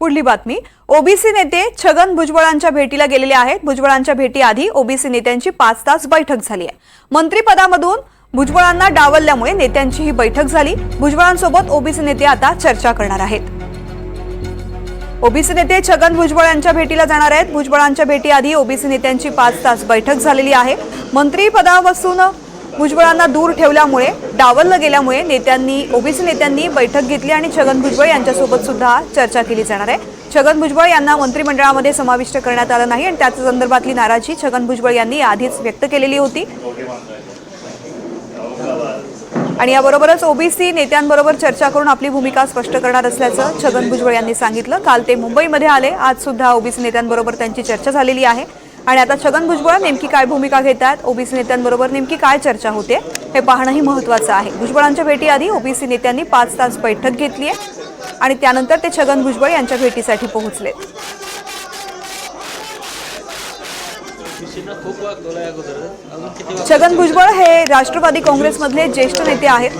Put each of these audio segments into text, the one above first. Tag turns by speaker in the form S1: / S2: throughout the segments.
S1: पुढली बातमी. ओबीसी नेते छगन भुजबळांच्या भेटीला गेलेले आहेत. भुजबळांच्या भेटीआधी ओबीसी नेत्यांची पाच तास बैठक झाली आहे. मंत्रिपदामधून भुजबळांना डावलल्यामुळे नेत्यांची ही बैठक झाली. भुजबळांसोबत ओबीसी नेते आता चर्चा करणार आहेत. ओबीसी नेते छगन भुजबळ यांच्या भेटीला जाणार आहेत. भुजबळांच्या भेटीआधी ओबीसी नेत्यांची पाच तास बैठक झालेली आहे. मंत्रीपदापासून भुजबळांना दूर ठेवल्यामुळे डावललं गेल्यामुळे नेत्यांनी ओबीसी नेत्यांनी बैठक घेतली आणि छगन भुजबळ यांच्यासोबत सुद्धा चर्चा केली जाणार आहे. छगन भुजबळ यांना मंत्रिमंडळामध्ये समाविष्ट करण्यात आलं नाही आणि त्याच संदर्भातली नाराजी छगन भुजबळ यांनी आधीच व्यक्त केलेली होती. आणि याबरोबरच ओबीसी नेत्यांबरोबर चर्चा करून आपली भूमिका स्पष्ट करणार असल्याचं छगन भुजबळ यांनी सांगितलं. काल ते मुंबईमध्ये आले. आज सुद्धा ओबीसी नेत्यांबरोबर त्यांची चर्चा झालेली आहे. आणि आता छगन भुजबळ नेमकी काय भूमिका घेतात? ओबीसी नेत्यांबरोबर नेमकी काय चर्चा होते? हे पाहणंही महत्त्वाचं आहे. भुजबळांच्या भेटीआधी ओबीसी नेत्यांनी पाच तास बैठक घेतली आहे आणि त्यानंतर ते छगन भुजबळ यांच्या भेटीसाठी पोहोचले छगन भुजबळ हे राष्ट्रवादी काँग्रेसमधले ज्येष्ठ नेते आहेत.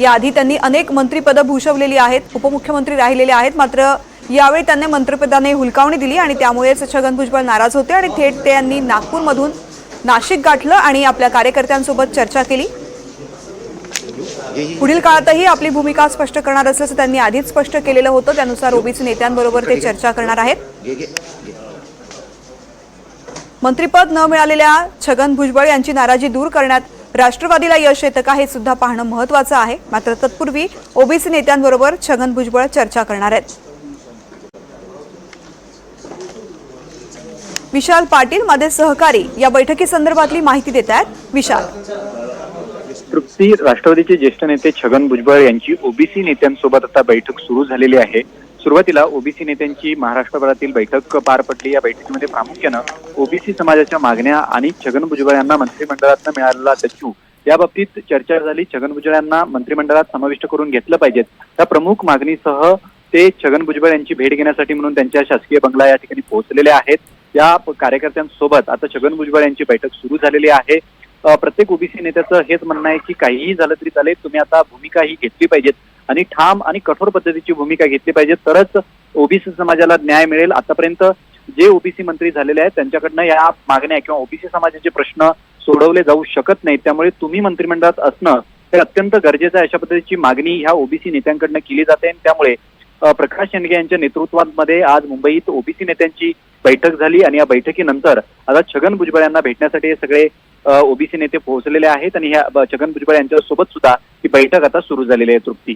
S1: याआधी त्यांनी अनेक मंत्रिपदं भूषवलेली आहेत उपमुख्यमंत्री राहिलेले आहेत मात्र यावेळी त्यांनी मंत्रिपदाने हुलकावणी दिली आणि त्यामुळेच छगन भुजबळ नाराज होते आणि थेट ते यांनी नागपूरमधून नाशिक गाठलं आणि आपल्या कार्यकर्त्यांसोबत चर्चा केली. पुढील काळातही आपली भूमिका स्पष्ट करणार असल्याचं त्यांनी आधीच स्पष्ट केलेलं होतं. त्यानुसार ओबीसी नेत्यांबरोबर ते चर्चा करणार आहेत. मंत्रिपद न मिळालेल्या छगन भुजबळ यांची नाराजी दूर करण्यात राष्ट्रवादीला यश येतं का हे सुद्धा पाहणं महत्वाचं आहे. मात्र तत्पूर्वी ओबीसी नेत्यांबरोबर छगन भुजबळ चर्चा करणार आहेत. विशाल पाटील माझे सहकारी या बैठकीसंदर्भातली माहिती देत आहेत. विशाल.
S2: तृप्ती राष्ट्रवादीचे ज्येष्ठ नेते छगन भुजबळ यांची ओबीसी नेत्यांसोबत आता बैठक सुरू झालेली आहे. सुरुवातीला ओबीसी नेत्यांची महाराष्ट्रभरातील बैठक पार पडली. या बैठकीमध्ये प्रामुख्यानं ओबीसी समाजाच्या मागण्या आणि छगन भुजबळ यांना मंत्रिमंडळात मिळालेला दच्चू या बाबतीत चर्चा झाली. छगन भुजबळ यांना मंत्रिमंडळात समाविष्ट करून घेतलं पाहिजेत. त्या प्रमुख मागणीसह ते छगन भुजबळ यांची भेट घेण्यासाठी म्हणून त्यांच्या शासकीय बंगला या ठिकाणी पोहोचलेले आहेत. या कार्यकर्त्यांसोबत आता छगन भुजबळ यांची बैठक सुरू झालेली आहे. प्रत्येक ओबीसी नेत्याचं हेच म्हणणं आहे की काहीही झालं तरी चालेल. तुम्ही आता भूमिका ही घेतली पाहिजेत आणि ठाम आणि कठोर पद्धतीची भूमिका घेतली पाहिजे तरच ओबीसी समाजाला न्याय मिळेल. आतापर्यंत जे ओबीसी मंत्री झालेले आहेत त्यांच्याकडनं या मागण्या किंवा ओबीसी समाजाचे प्रश्न सोडवले जाऊ शकत नाहीत. त्यामुळे तुम्ही मंत्रिमंडळात असणं हे अत्यंत गरजेचं आहे. अशा पद्धतीची मागणी ह्या ओबीसी नेत्यांकडनं केली जाते आणि त्यामुळे प्रकाश शेंडगे यांच्या नेतृत्वामध्ये आज मुंबईत ओबीसी नेत्यांची बैठक झाली आणि या बैठकीनंतर आता छगन भुजबळ यांना भेटण्यासाठी हे सगळे ओबीसी नेते पोहोचलेले आहेत आणि ह्या छगन भुजबळ यांच्या सोबत सुद्धा ही बैठक आता सुरू झालेली आहे तृप्ती.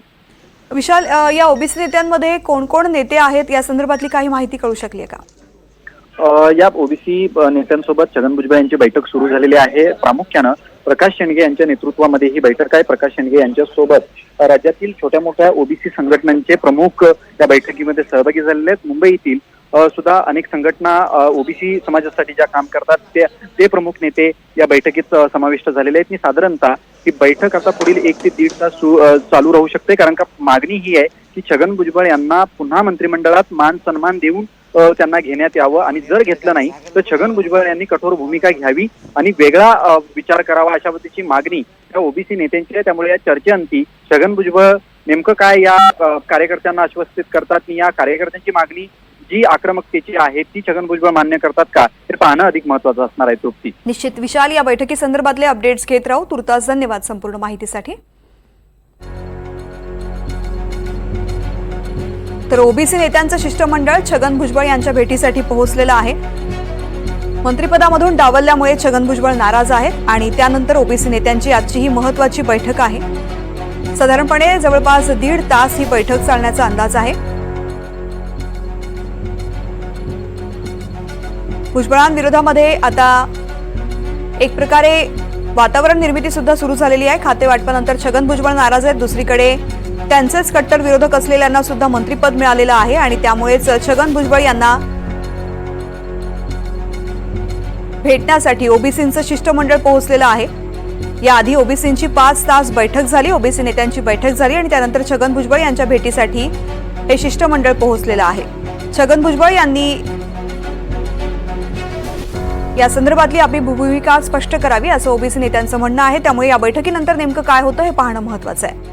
S1: विशाल या ओबीसी नेत्यांमध्ये कोण कोण नेते आहेत? या संदर्भातली काही माहिती कळू शकली आहे का
S2: या ओबीसी नेत्यांसोबत छगन भुजबळ यांची बैठक सुरू झालेली आहे. प्रामुख्यानं प्रकाश शेंडगे यांच्या नेतृत्वामध्ये ही बैठक आहे. प्रकाश शेंडगे यांच्यासोबत राज्यातील छोट्या मोठ्या ओबीसी संघटनांचे प्रमुख या बैठकीमध्ये सहभागी झालेले आहेत. मुंबईतील सुद्धा अनेक संघटना ओबीसी समाजासाठी ज्या काम करतात ते ते प्रमुख नेते या बैठकीत समाविष्ट झालेले आहेत. आणि साधारणतः ही बैठक आता पुढील एक ते दीड तास चालू राहू शकते. कारण का मागणी ही आहे की छगन भुजबळ यांना पुन्हा मंत्रिमंडळात मान सन्मान देऊन त्यांना घेण्यात यावं. आणि जर घेतलं नाही तर छगन भुजबळ यांनी कठोर भूमिका घ्यावी आणि वेगळा विचार करावा अशा पद्धतीची मागणी या ओबीसी नेत्यांची आहे. त्यामुळे या चर्चेअंती छगन भुजबळ नेमकं काय या कार्यकर्त्यांना आश्वस्तित करतात या कार्यकर्त्यांची मागणी जी आक्रमकतेची आहे ती छगन भुजबळ मान्य करतात का? हे पाहणं अधिक महत्वाचं असणार आहे तृप्ती.
S1: निश्चित. विशाल या बैठकी संदर्भातले अपडेट्स घेत राहू. तुर्तास धन्यवाद संपूर्ण माहितीसाठी. तर ओबीसी नेत्यांचं शिष्टमंडळ छगन भुजबळ यांच्या भेटीसाठी पोहोचलेलं आहे. मंत्रिपदामधून डावलल्यामुळे छगन भुजबळ नाराज आहेत आणि त्यानंतर ओबीसी नेत्यांची आजची ही महत्वाची बैठक आहे. साधारणपणे जवळपास दीड तास ही बैठक चालण्याचा अंदाज आहे. भुजबळांविरोधामध्ये आता एक प्रकारे वातावरण निर्मिती सुद्धा सुरू झालेली आहे. खाते वाटपानंतर छगन भुजबळ नाराज आहेत. दुसरीकडे त्यांचेच कट्टर विरोधक असलेल्यांना सुद्धा मंत्रीपद मिळालेलं आहे आणि त्यामुळेच छगन भुजबळ यांना भेटण्यासाठी ओबीसींचं शिष्टमंडळ पोहोचलेलं आहे. याआधी ओबीसींची पाच तास बैठक झाली. ओबीसी नेत्यांची बैठक झाली आणि त्यानंतर छगन भुजबळ यांच्या भेटीसाठी हे शिष्टमंडळ पोहोचलेलं आहे. छगन भुजबळ यांनी या संदर्भातली आपली भूमिका स्पष्ट करावी असं ओबीसी नेत्यांचं म्हणणं आहे. त्यामुळे या बैठकीनंतर नेमकं काय होतं हे पाहणं महत्वाचं आहे.